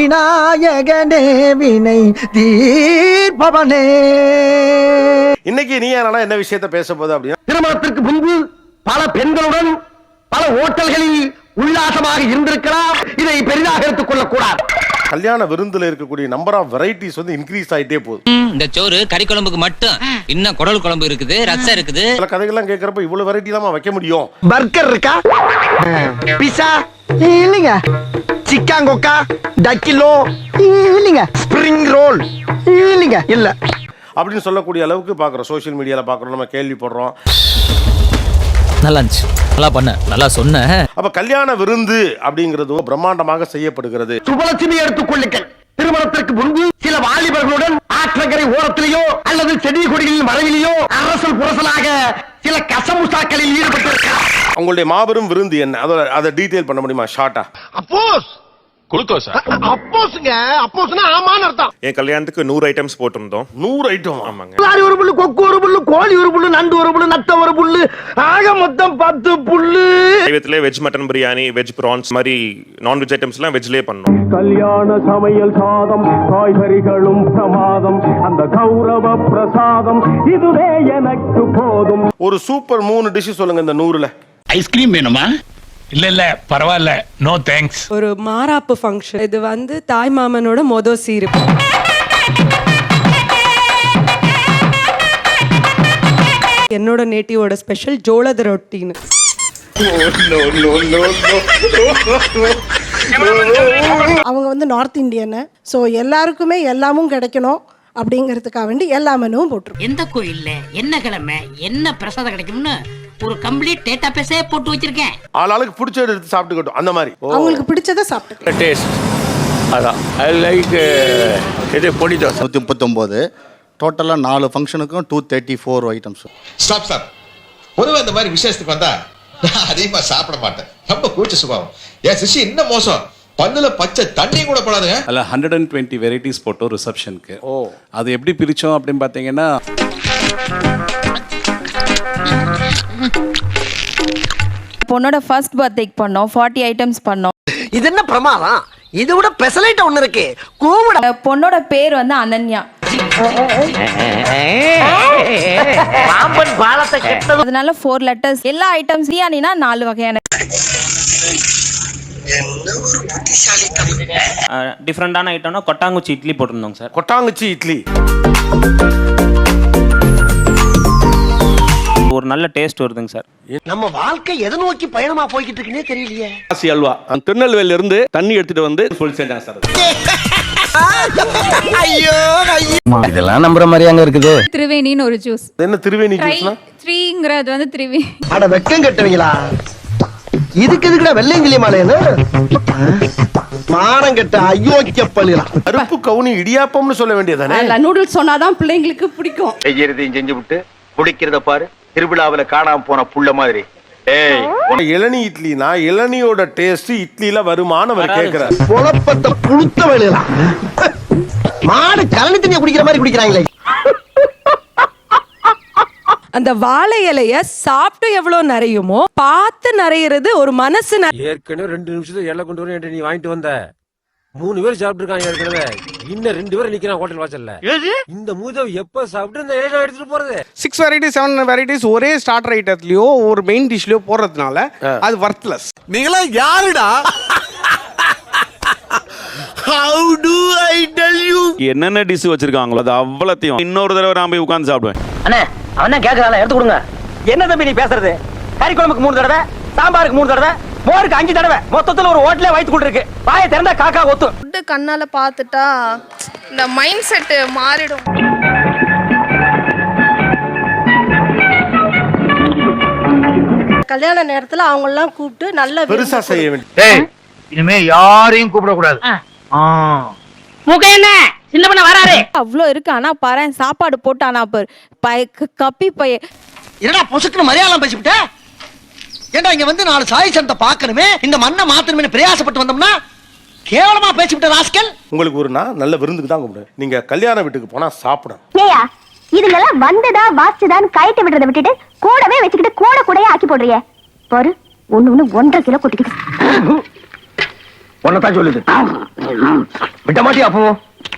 விநாயகனே வினை தீர்ப்பவனே. இன்னைக்கு நீ என்னன்னா என்ன விஷயத்த பேச போகுது அப்படின்னா திருமணத்திற்கு முன்பு பல பெண்களுடன் பல ஓட்டல்களில் உல்லாசமாக இருந்திருக்கலாம். இதை பெரிதாக எடுத்துக் கொள்ளக்கூடாது. கல்யாண விருந்துல இருக்கக்கூடிய நம்பர் ஆஃப் வெரைட்டிஸ் வந்து இன்க்ரீஸ் ஆயிட்டே போகுது. இந்த சோறு கறி குழம்புக்கு மட்டும். இன்னும் குடல் குழம்பு இருக்குது ரசம் இருக்குது. சில கதைகள்லாம் கேட்கறப்ப இவ்வளவு வெரைட்டி தான் வைக்க முடியும். பர்கர் இருக்கா? பிஸா இல்லைங்க. சிக்கான் கொக்கா டக்கிலோ இல்லைங்க. Spring roll. இல்லைங்க. இல்ல. அப்படின்னு சொல்லக்கூடிய அளவுக்கு பாக்குறோம் சோஷியல் மீடியால பாக்குறோம் நம்ம கேள்விப்படுறோம் நல்லா இருந்துச்சு. நல்லா பண்ண. நல்லா சொன்ன. அப்ப கல்யாண விருந்து அப்படிங்கிறது பிரம்மாண்டமாக செய்யப்படுகிறது. சுபலட்சுமி எடுத்துக் கொள்ளுங்கள் திருமணத்திற்கு முன்பு சில வாலிபர்களுடன் ஆற்றங்கரை ஓரத்திலேயோ அல்லது செடி கொடிகளின் மறைவிலேயோ அரசல் புரசலாக சில கசமுசாக்களில் ஈடுபட்டிருக்கலாம் உங்களுடைய மாபெரும் விருந்து என்ன? அதோட அதை டீடைல் பண்ண முடியுமா? ஷார்ட்டா அப்போஸ்! குளுக்கோஸா? அப்போஸ்ங்க. அப்போஸ்னா ஆமான்னு அர்த்தம். என் கல்யாணத்துக்கு நூறு ஐட்டம்ஸ் போட்டிருந்தோம். நூறு ஐட்டம் ஆமாங்க. புள்ளாரி ஒரு புல்லு கொக்கு ஒரு புல்லு கோழி ஒரு புல்லு நண்டு ஒரு புல்லு நத்த ஒரு புல்லு ஆக மொத்தம் பத்து புல்லு. சைவத்திலே veg mutton biryani veg prawns மாதிரி நான்வெஜ் ஐட்டம்ஸ்லாம் வெஜ்லேயே பண்ணோம். கல்யாண சமையல் சாதம் காய்கறிகளும் பிரமாதம் அந்த கௌரவ பிரசாதம் இதுவே எனக்கு போதும். ஒரு சூப்பர் மூணு டிஷ் சொல்லுங்க இந்த நூறுல. ஐஸ்கிரீம் வேணுமா? இல்ல இல்ல பரவாயில்ல. நோ தேங்க்ஸ் ஒரு மாறாப்பு ஃபங்க்ஷன் இது வந்து தாய் மாமனோட மொத சீரு. என்னோட நேட்டிவோட ஸ்பெஷல் ஜோளத ரொட்டின்னு. அவங்க வந்து நார்த் இந்தியனு ஸோ எல்லாருக்குமே எல்லாமும் கிடைக்கணும் அப்படிங்கிறதுக்காக வேண்டி எல்லா மெனுவும் போட்டிருக்கோம். எந்த கோயில்ல என்ன கிழமை என்ன பிரசாதம் கிடைக்கும்னு ஒரு கம்ப்ளீட் டேட்டா பேஸே போட்டு வச்சிருக்கேன். ஆளாளுக்கு பிடிச்சத எடுத்து சாப்பிட்டுக்கட்டும். அந்த மாதிரி. அவங்களுக்கு பிடிச்சதை சாப்பிட்டு டேஸ்ட் அதான். ஐ லைக் இது பொடி தோசை. நூற்றி முப்பத்தொம்போது. டோட்டலாக நாலு ஃபங்க்ஷனுக்கும் two thirty four items stop stop பொதுவாக இந்த மாதிரி விசேஷத்துக்கு வந்தா நான் அதிகமாக சாப்பிட மாட்டேன். ரொம்ப கூச்ச சுபாவம். என் சிஷி இன்னும் மோசம். பல்லுல பச்சை தண்ணி கூட படாதுங்க. அதில் ஹண்ட்ரட் அண்ட் டுவெண்ட்டி வெரைட்டிஸ் போட்டோம் ரிசப்ஷனுக்கு ஓ. அது எப்படி பிரித்தோம் அப்படின்னு பார்த்தீங்கன்னா பொண்ணோட ஃபர்ஸ்ட் பர்த்டேக்கு பண்ணோம் ஃபார்ட்டி ஐட்டம்ஸ் பண்ணோம். இது என்ன பிரமாதம்? இது விட பெசலைட் ஒண்ணு இருக்கு. கூவிட பொண்ணோட பேர் வந்து அனன்யா. பாம்பன் பாலத்தை கெட்டது அதனால ஃபோர் லெட்டர்ஸ் எல்லா ஐட்டம்ஸ் பிரியாணினா நாலு வகையான டிஃப்ரெண்டான ஐட்டம்னா கொட்டாங்குச்சி இட்லி போட்டிருந்தோங்க சார். கொட்டாங்குச்சி இட்லி. நல்ல டேஸ்ட் வருதுங்க சார். நம்ம வாழ்க்கை எதை நோக்கி பயணமா போய்கிட்டு இருக்குன்னே தெரியலையே. காசி அல்வா. திருநெல்வேலியில இருந்து தண்ணி எடுத்துட்டு வந்து சொல்லி செஞ்சாங்க சார் ஐயோ இதெல்லாம் நம்புற மாதிரி அங்க இருக்குது. திருவேணின்னு ஒரு ஜூஸ் என்ன திருவேணி ஜூஸ்னா த்ரீங்கிறது வந்து திருவே அட வெக்கம் கட்டுவீங்களா? இதுக்கு எதுக்குடா வெள்ளையங்கிலி மாலையன்னு மானம் கெட்ட அயோக்கிய பள்ளிலாம் கருப்பு கவுனி இடியாப்பம்னு சொல்ல வேண்டியதானே நூடுல்ஸ் சொன்னாதான் பிள்ளைங்களுக்கு பிடிக்கும். செய்யறதையும் செஞ்சு விட்டு குடிக்கிறத பாரு. திருவிழாவுல காணாம போன புள்ள மாதிரி. ஏய் இளநீ இட்லினா இளநியோட டேஸ்ட் இட்லில வருமானு அவர் கேக்குறாரு. குழப்பத்தை புழுத்த வேலையலாம் மாடு கலனி தண்ணியை குடிக்கிற மாதிரி குடிக்கிறாங்களே. அந்த வாழை இலைய சாப்பிட்டு எவ்வளவு நிறையுமோ பார்த்து நிறையிறது ஒரு மனசு ந- ஏற்கனவே ரெண்டு நிமிஷத்துல எல்லாம் கொண்டு வரேன் நீ வாங்கிட்டு வந்த. மூணு பேர் சாப்பிட்டு இருக்காங்க ஏற்கனவே. இன்னும் ரெண்டு பேரும் நிக்கிறான் ஹோட்டல் வாசல்ல. இந்த மூதம் எப்ப சாப்பிட்டு இந்த ஏழை எடுத்துட்டு போறது? சிக்ஸ் வெரைட்டிஸ் செவன் வெரைட்டிஸ் ஒரே ஸ்டார்டர் ஐட்டத்துலயோ ஒரு மெயின் டிஷ்லயோ போடுறதுனால அது வர்த்லெஸ் நீங்களா யாருடா? How to I tell you என்னென்ன டிஷ் வச்சிருக்காங்களோ அது அவ்வளோத்தையும். இன்னொரு தடவை நான் போய் உட்கார்ந்து சாப்பிடுவேன். அண்ணே அவன் தான் கேக்குறான் எடுத்து கொடுங்க. என்ன தம்பி நீ பேசுறது? கறி குழம்புக்கு மூணு தடவை சாம்பாருக்கு மூணு தடவை மோருக்கு அஞ்சு தடவை. மொத்தத்துல ஒரு ஹோட்டலே வயிற்று கொண்டு இருக்கு வாயை திறந்தா காக்கா ஒத்து. ஃபுட்டு கண்ணால பார்த்துட்டா இந்த மைண்ட் செட்டு மாறிடும். கல்யாண நேரத்துல அவங்க எல்லாம் கூப்பிட்டு நல்ல பெருசா செய்ய வேண்டிய இனிமே யாரையும் கூப்பிட கூடாது என்ன சின்ன பண்ண வராரு. அவ்வளோ இருக்கு ஆனா பாரு சாப்பாடு போட்டானா பாரு. பய க- கப்பி பைய என்னடா பொசுக்குன்னு மலையாளம் பேசிவிட்ட ஏண்டா இங்க வந்து நாலு சாய் சனத்தை பார்க்கணுமே? இந்த மண்ணை மாத்தணுமே பிரயாசப்பட்டு வந்தோம்னா கேவலமா பேசிவிட்ட ராஸ்கல். உங்களுக்கு ஒரு நாள் நல்ல விருந்துக்கு தான் கூப்பிடுவேன் நீங்க கல்யாண வீட்டுக்கு போனா சாப்பிடணும். ஏயா இதுங்கெல்லாம் வந்ததா வாச்சுதான்னு கயிட்டு விடுறத விட்டுட்டு கூடவே வச்சுக்கிட்டு கூட கூடயே ஆக்கி போடுறிய. பாரு ஒண்ணு ஒண்ணு ஒன்றரை கிலோ கொட்டிக்கிட்டு. உன்னதான் சொல்லுது. விட்ட மாட்டியா அப்போ